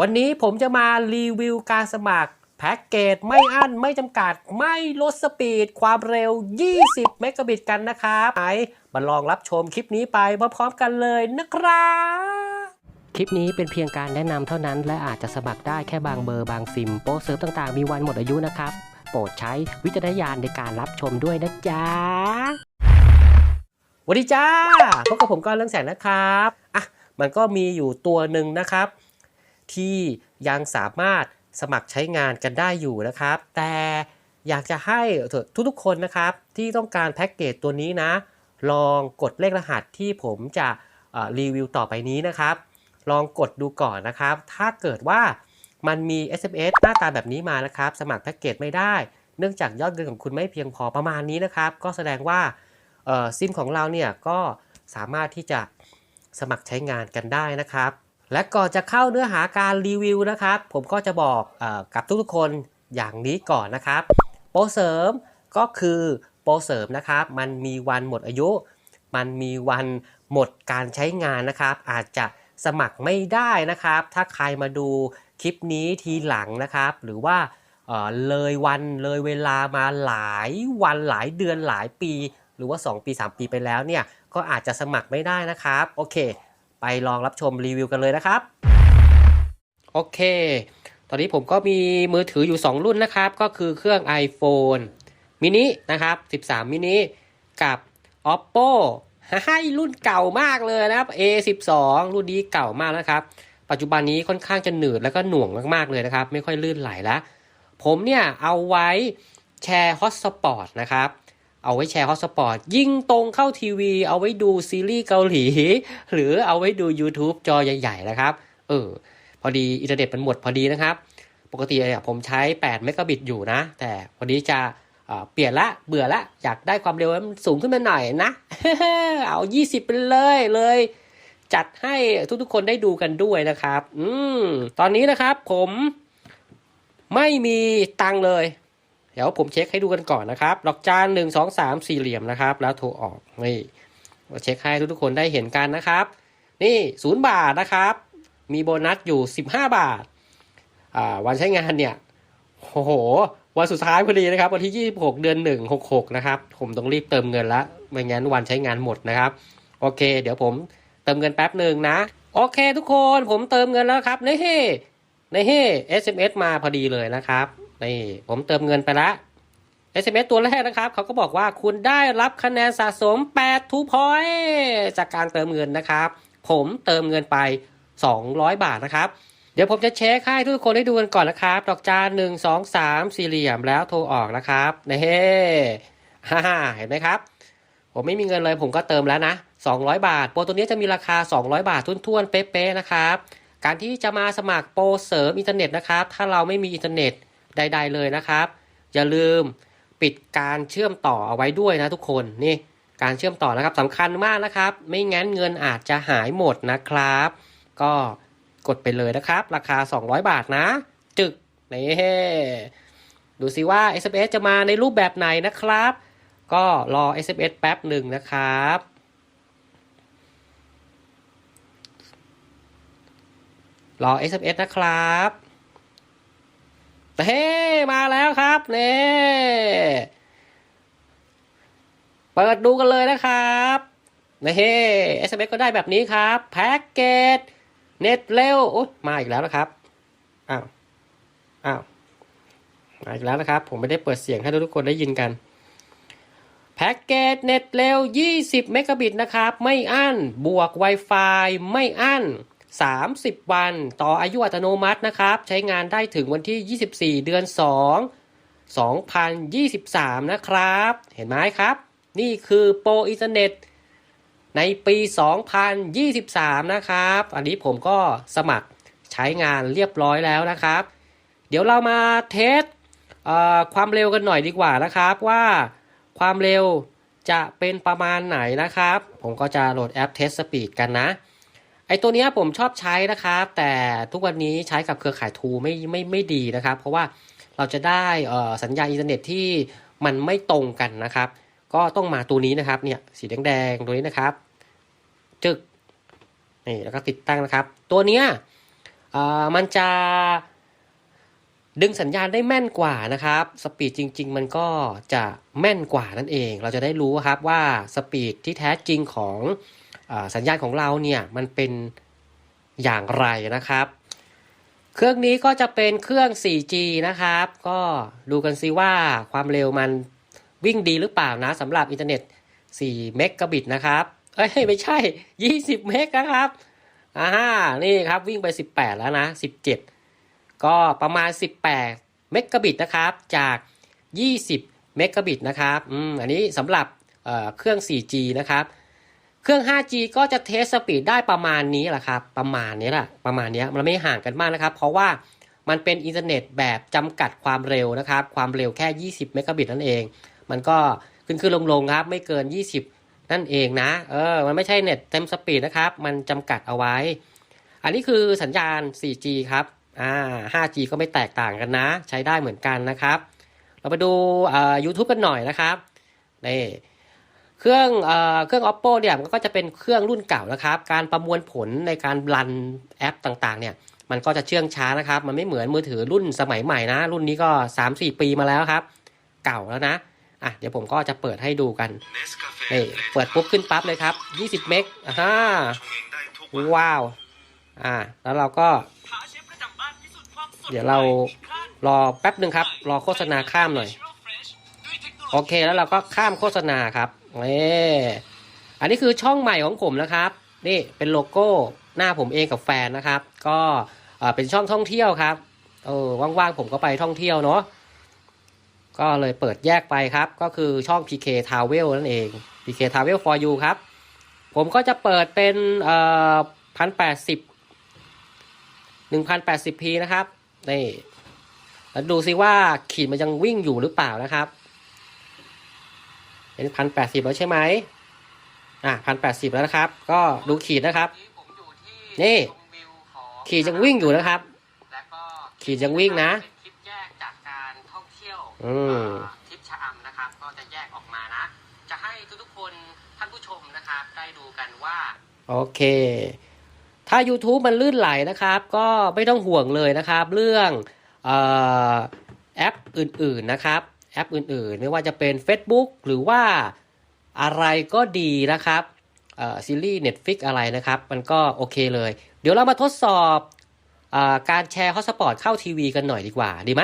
วันนี้ผมจะมารีวิวการสมัคร แพ็กเกจไม่อั้นไม่จำกัดไม่ลดสปีด ความเร็ว 20 เมกะบิตกันนะครับไหนมาลองรับชมคลิปนี้ไปพร้อมๆกันเลยนะครับ คลิปนี้เป็นเพียงการแนะนำเท่านั้น และอาจจะสมัครได้แค่บางเบอร์บางซิม โปรเซิร์ฟต่างๆ มีวันหมดอายุนะครับ โปรดใช้วิจารณญาณในการรับชมด้วยนะจ๊ะสวัสดีจ้าพบกับผมก้อนเรื่องแสงนะครับอะมันก็มีอยู่ตัวหนึ่งนะครับ ที่ยังสามารถสมัครใช้งานกันได้อยู่นะครับ แต่อยากจะให้ทุกๆคนนะครับที่ต้องการแพ็กเกจตัวนี้นะ ลองกดเลขรหัสที่ผมจะรีวิวต่อไปนี้นะครับ ลองกดดูก่อนนะครับ ถ้าเกิดว่ามันมี SMS หน้าตาแบบนี้มานะครับ สมัครแพ็กเกจไม่ได้ เนื่องจากยอดเงินของคุณไม่เพียงพอประมาณนี้นะครับ ก็แสดงว่าซิมของเราเนี่ยก็สามารถที่จะสมัครใช้งานกันได้นะครับ และก่อนจะเข้าเนื้อหาการรีวิวนะครับ ผมก็จะบอกอกับทุกๆคนอย่างนี้ก่อนนะครับ โปรเสริมก็คือโปรเสริมนะครับ มันมีวันหมดอายุ มันมีวันหมดการใช้งานนะครับ อาจจะสมัครไม่ได้นะครับ ถ้าใครมาดูคลิปนี้ทีหลังนะครับ หรือว่าเเลยวันเลยเวลามาหลายวันหลายเดือนหลายปี หรือว่า 2 ปี 3 ปีไปแล้วเนี่ยก็อาจจะสมัครไม่ได้นะครับ โอเค ไปลองรับชมรีวิวกันเลยนะครับ โอเค ตอนนี้ผมก็มีมือถืออยู่ 2 รุ่นนะครับ ก็คือเครื่อง iPhone mini นะครับ 13 mini กับ oppo ให้รุ่นเก่ามากเลยนะครับ A12 รุ่นนี้เก่ามากนะครับ ปัจจุบันนี้ค่อนข้างจะหนืดแล้วก็หน่วงมากๆเลยนะครับ ไม่ค่อยลื่นไหลแล้ว ผมเนี่ยเอาไว้แชร์ฮอตสปอตนะครับ เอาไว้แชร์ฮอสปอร์ตยิงตรงเข้าทีวี เอาไว้ดูซีรีส์เกาหลี หรือเอาไว้ดู YouTube จอใหญ่ๆนะครับ เออ พอดีอินเทอร์เน็ตมันหมดพอดีนะครับ ปกติเนี่ยผมใช้8เมกะบิตอยู่นะ แต่วันนี้จะเเปลี่ยนละเบื่อละ อยากได้ความเร็วมันสูงขึ้นมาหน่อยนะ เอา 20 ไปเลยเลยจัดให้ทุกๆคนได้ดูกันด้วยนะครับ อืม ตอนนี้นะครับผมไม่มีตังค์เลย เดี๋ยวผมเช็คให้ดูกันก่อนนะครับดอกจานหนึ่งสองสามสี่เหลี่ยมนะครับ แล้วโทรออกนี่เช็คให้ทุกๆคนได้เห็นกันนะครับ นี่ศูนย์บาทนะครับ มีโบนัสอยู่15บาทอ่าวันใช้งานเนี่ยโอ้โห วันสุดท้ายพอดีนะครับ วันที่26เดือน1 66นะครับ ผมต้องรีบเติมเงินละไม่งั้นวันใช้งานหมดนะครับ โอเค เดี๋ยวผมเติมเงินแป๊บหนึ่งนะ โอเคทุกคนผมเติมเงินแล้วครับในเฮ้นี่เฮ้ SMS มาพอดีเลยนะครับ นี่ผมเติมเงินไปละ SMS ตัวแรกนะครับ เขาก็บอกว่าคุณได้รับคะแนนสะสม8ทูพอยจากการเติมเงินนะครับ ผมเติมเงินไป 200 บาทนะครับ เดี๋ยวผมจะเช็คให้ทุกคนได้ดูกันก่อนนะครับ ดอกจานหนึ่งสองสามสี่เหลี่ยมแล้วโทรออกนะครับนี่เฮ้ฮ่าฮ่าเห็นไหมครับ ผมไม่มีเงินเลยผมก็เติมแล้วนะ 200 บาท โปรตัวนี้จะมีราคา 200 บาททุ่นๆเป๊ะๆนะครับ การที่จะมาสมัครโปรเสริมอินเทอร์เน็ตนะครับ ถ้าเราไม่มีอินเทอร์เน็ต ใด ๆ เลยนะครับ อย่าลืมปิดการเชื่อมต่อเอาไว้ด้วยนะทุกคนนี่การเชื่อมต่อนะครับสำคัญมากนะครับ ไม่งั้นเงินอาจจะหายหมดนะครับ ก็กดไปเลยนะครับ ราคา 200 บาทนะ จึกนี่ดูสิว่า SMS จะมาในรูปแบบไหนนะครับ ก็รอ SMS แป๊บหนึ่งนะครับ รอ SMS นะครับ เฮ้มาแล้วครับเน่เปิดดูกันเลยนะครับนี่เฮ้ SMS ก็ได้แบบนี้ครับแพ็กเกจเน็ตเร็วโอ๊ยมาอีกแล้วนะครับอ้าวอ้าวมาอีกแล้วนะครับ ผมไม่ได้เปิดเสียงให้ทุกคนได้ยินกันแพ็กเกจเน็ตเร็ว 20 เมกะบิตนะครับ ไม่อั้น บวก Wi-Fi ไม่อั้น 30 วัน ต่ออายุอัตโนมัตินะครับ ใช้งานได้ถึงวันที่ 24 เดือน 2 2023 นะครับ เห็นไหมครับ นี่คือโปรอินเทอร์เน็ตในปี 2023 นะครับ อันนี้ผมก็สมัครใช้งานเรียบร้อยแล้วนะครับ เดี๋ยวเรามาเทสอ่อความเร็วกันหน่อยดีกว่านะครับว่าความเร็วจะเป็นประมาณไหนนะครับ ผมก็จะโหลดแอป Test Speed กันนะ ไอตัวนี้ผมชอบใช้นะครับ แต่ทุกวันนี้ใช้กับเครือข่ายทูไม่ไม่ไม่ดีนะครับ เพราะว่าเราจะได้สัญญาณอินเทอร์เน็ตที่มันไม่ตรงกันนะครับ ก็ต้องมาตัวนี้นะครับเนี่ยสีแดงๆตัวนี้นะครับ จึกนี่แล้วก็ติดตั้งนะครับ ตัวเนี้ยมันจะดึงสัญญาณได้แม่นกว่านะครับสปีดจริง ๆ มันก็จะแม่นกว่านั่นเอง เราจะได้รู้ครับว่าสปีดที่แท้จริงของ สัญญาณของเราเนี่ยมันเป็นอย่างไรนะครับ เครื่องนี้ก็จะเป็นเครื่อง 4G นะครับ ก็ดูกันซิว่าความเร็วมันวิ่งดีหรือเปล่านะสำหรับอินเทอร์เน็ต 4 เมกะบิตนะครับ เอ้ยไม่ใช่ 20 เมกนะครับอ่านี่ครับวิ่งไป 18 แล้วนะ 17 ก็ประมาณ 18 เมกะบิตนะครับ จาก 20 เมกะบิตนะครับ อืม อันนี้สำหรับเเครื่อง 4G นะครับ เครื่อง 5G ก็จะเทสสปีดได้ประมาณนี้แหละครับ ประมาณนี้แหละ ประมาณนี้มันไม่ห่างกันมากนะครับ เพราะว่ามันเป็นอินเทอร์เน็ตแบบจำกัดความเร็วนะครับ ความเร็วแค่ 20 เมกะบิตนั่นเอง มันก็ขึ้นขึ้นลงลงๆครับ ไม่เกิน 20 นั่นเองนะ เออ มันไม่ใช่เน็ตเต็มสปีดนะครับ มันจำกัดเอาไว้ อันนี้คือสัญญาณ 4G ครับ อ่า 5G ก็ไม่แตกต่างกันนะ ใช้ได้เหมือนกันนะครับ เราไปดูเอ่อ YouTube กันหน่อยนะครับนี่ เครื่องเอ่อเครื่อง oppo เนี่ยมันก็จะเป็นเครื่องรุ่นเก่านะครับ การประมวลผลในการรันแอปต่างๆ เนี่ยมันก็จะเชื่องช้านะครับ มันไม่เหมือนมือถือรุ่นสมัยใหม่นะ รุ่นนี้ก็ 3-4 ปีมาแล้วครับ เก่าแล้วนะอะเดี๋ยวผมก็จะเปิดให้ดูกันนี่เปิดปุ๊บขึ้นปั๊บเลยครับ 20 เมกอ่าว้าว อ่า แล้วเราก็ เดี๋ยวเรารอแป๊บหนึ่งครับ รอโฆษณาข้ามหน่อย โอเคแล้วเราก็ข้ามโฆษณาครับ นี่อันนี้คือช่องใหม่ของผมนะครับ นี่เป็นโลโก้หน้าผมเองกับแฟนนะครับ ก็เอ่อเป็นช่องท่องเที่ยวครับ เออว่างๆผมก็ไปท่องเที่ยวเนาะ ก็เลยเปิดแยกไปครับ ก็คือช่อง PK Travel นั่นเอง PK Travel for you ครับ ผมก็จะเปิดเป็นเอ่อพันแปดสิบหนึ่งพันแปดสิบพีนะครับ นี่แล้วดูซิว่าขีดมันยังวิ่งอยู่หรือเปล่านะครับ เป็นพันแปดสิบแล้วใช่ไหมอะพันแปดสิบแล้วนะครับ ก็ดูขีดนะครับ นี่ ขีดยังวิ่งอยู่นะครับ ขีดยังวิ่งนะเป็นคลิปแยกจากการท่องเที่ยวอืมเอ่อทริปชะอำนะครับ ก็จะแยกออกมานะ จะให้ทุกๆคนท่านผู้ชมนะครับ ได้ดูกันว่า โอเค ถ้า YouTube มันลื่นไหลนะครับ ก็ไม่ต้องห่วงเลยนะครับ เรื่องเอ่อแอปอื่นๆนะครับ แอปอื่นๆ ไม่ว่าจะเป็น Facebook หรือว่าอะไรก็ดีนะครับซีรีส์ Netflix อะไรนะครับ มันก็โอเคเลย เดี๋ยวเรามาทดสอบอการแชร์ฮอสปอตเข้าทีวีกันหน่อยดีกว่าดีไหม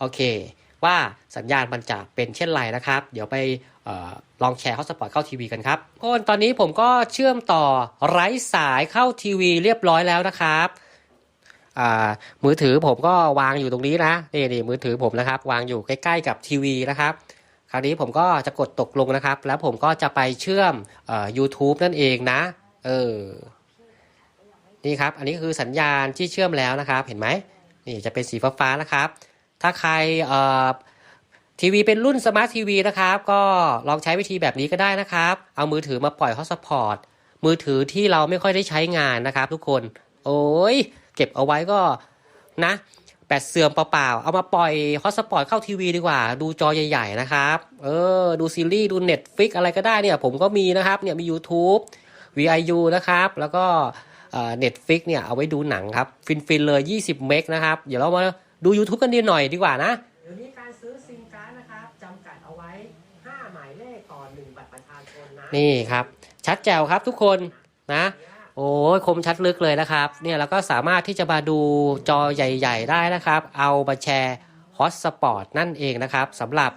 โอเค ว่าสัญญาณมันจะเป็นเช่นไรนะครับ เดี๋ยวไปออลองแชร์ฮอสปอตเข้าทีวีกันครับคนตอนนี้ผมก็เชื่อมต่อไร้สายเข้าทีวีเรียบร้อยแล้วนะครับ มือถือผมก็วางอยู่ตรงนี้นะนี่นี่มือถือผมนะครับ วางอยู่ใกล้ๆกับทีวีนะครับ คราวนี้ผมก็จะกดตกลงนะครับ แล้วผมก็จะไปเชื่อมอ YouTube นั่นเองนะ เออนี่ครับ อันนี้คือสัญญาณที่เชื่อมแล้วนะครับ เห็นไหมนี่จะเป็นสีฟ้าๆนะครับ ถ้าใครทีวีเป็นรุ่นสมาร์ททีวีนะครับ ก็ลองใช้วิธีแบบนี้ก็ได้นะครับ เอามือถือมาปล่อยฮอตสปอร์ตมือถือที่เราไม่ค่อยได้ใช้งานนะครับทุกคน โอ้ย เก็บเอาไว้ก็นะ แบตเสื่อมเปล่าๆ เอามาปล่อยฮอตสปอตเข้าทีวีดีกว่า ดูจอใหญ่ๆนะครับ เออ ดูซีรีส์ดู Netflix อะไรก็ได้เนี่ย ผมก็มีนะครับเนี่ยมี YouTube VIU นะครับ แล้วก็เน็ตฟิกเนี่ยเอาไว้ดูหนังครับ ฟินๆเลย 20 เมกนะครับ เดี๋ยวเรามาดู YouTube กันดีหน่อยดีกว่านะเดี๋ยวนี้การซื้อซิมการ์ดนะครับจำกัดเอาไว้ 5 หมายเลขต่อ1บัตรประชาชนนะ นี่ครับ ชัดแจ๋วครับทุกคนนะ โอ้ยคมชัดลึกเลยนะครับ เนี่ยเราก็สามารถที่จะมาดูจอใหญ่ ๆ ได้นะครับ เอามาแชร์ฮอตสปอตนั่นเองนะครับสำหรับ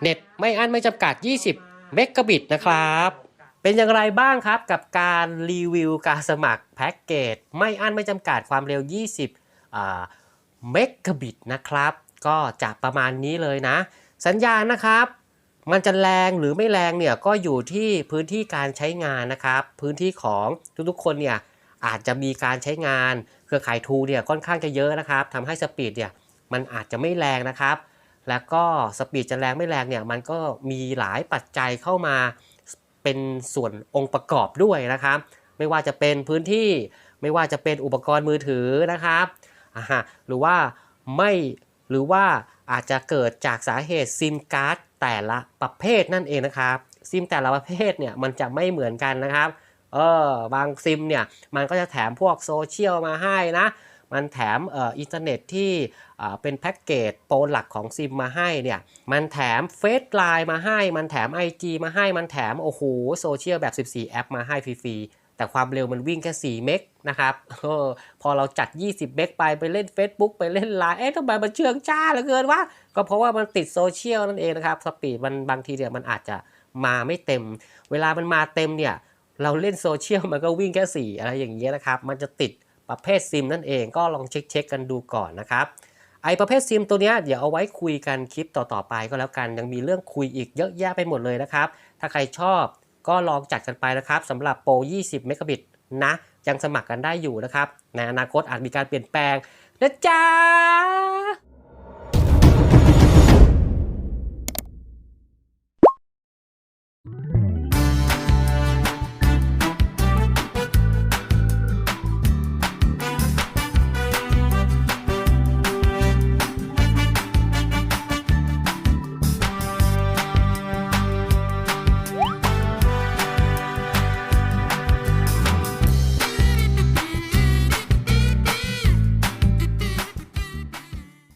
เน็ตไม่อั้นไม่จำกัด 20 เมกะบิตนะครับ เป็นอย่างไรบ้างครับกับการรีวิวการสมัครแพ็กเกจไม่อั้นไม่จำกัดความเร็ว 20เมกะบิตนะครับ ก็จะประมาณนี้เลยนะ สัญญาณนะครับ มันจะแรงหรือไม่แรงเนี่ยก็อยู่ที่พื้นที่การใช้งานนะครับ พื้นที่ของทุกๆคนเนี่ยอาจจะมีการใช้งานเครือข่ายทูเนี่ยค่อนข้างจะเยอะนะครับทำให้สปีดเนี่ยมันอาจจะไม่แรงนะครับ แล้วก็สปีดจะแรงไม่แรงเนี่ยมันก็มีหลายปัจจัยเข้ามาเป็นส่วนองค์ประกอบด้วยนะครับ ไม่ว่าจะเป็นพื้นที่ไม่ว่าจะเป็นอุปกรณ์มือถือนะครับหรือว่าไม่หรือว่าอาจจะเกิดจากสาเหตุซิมการ์ด แต่ละประเภทนั่นเองนะครับ ซิมแต่ละประเภทเนี่ยมันจะไม่เหมือนกันนะครับ เออบางซิมเนี่ยมันก็จะแถมพวกโซเชียลมาให้นะ มันแถมออินเทอร์เน็ตที่เป็นแพ็กเกจโปรหลักของซิมมาให้เนี่ย มันแถมเฟซไลน์มาให้ มันแถม IG มาให้ มันแถมโอ้โหโซเชียลแบบ 14 แอปมาให้ฟรีๆ แต่ความเร็วมันวิ่งแค่ 4 เมกนะครับอพอเราจัด 20 เมกไปไปเล่น Facebook ไปเล่นไลน์เอ๊ะทำไมมันเชื่องจ้าเหลือเกินวะก็เพราะว่ามันติดโซเชียลนั่นเองนะครับสปีดมันบางทีเนี่ยมันอาจจะมาไม่เต็ม เวลามันมาเต็มเนี่ยเราเล่นโซเชียลมันก็วิ่งแค่ 4 อะไรอย่างเงี้ยนะครับ มันจะติดประเภทซิมนั่นเองก็ลองเช็คเช็คๆกันดูก่อนนะครับไอประเภทซิมตัวเนี้ยเดี๋ยวเอาไว้คุยกันคลิปต่อๆไปก็แล้วกัน ยังมีเรื่องคุยอีกเยอะแยะไปหมดเลยนะครับ ถ้าใครชอบ ก็ลองจัดกันไปนะครับสำหรับโปร 20 เมกะบิตนะยังสมัครกันได้อยู่นะครับ ในอนาคตอาจมีการเปลี่ยนแปลงนะจ๊ะ